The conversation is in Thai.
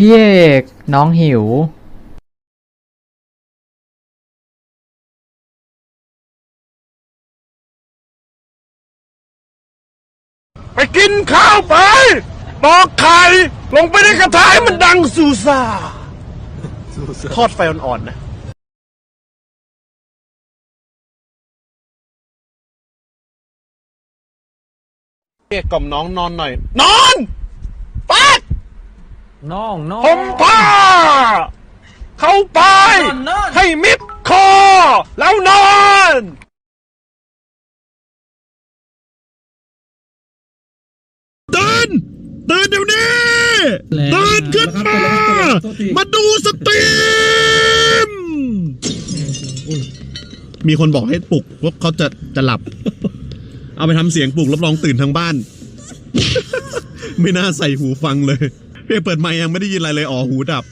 พี่เอกน้องหิวไปกินข้าวไปตอกไข่ลงไปในกระทะให้มันดังซูซาทอดไฟอ่อนๆนะ เรียกกล่อมน้องนอนหน่อย นอนปัด น้องน้อง ผมผ้าเข้าไป นอน ให้มิดคอ แล้วนอน ตื่น ตื่นเดี๋ยวนี้ตื่นขึ้นมามาดูสตรีม มีคนบอกให้ปลุกว่าเขาจะจะหลับ เอาไปทำเสียงปลุกรับรองตื่นทั้งบ้าน ไม่น่าใส่หูฟังเลย เพี่เปิดไมค์ยังไม่ได้ยินอะไรเลยอ๋อหูดับ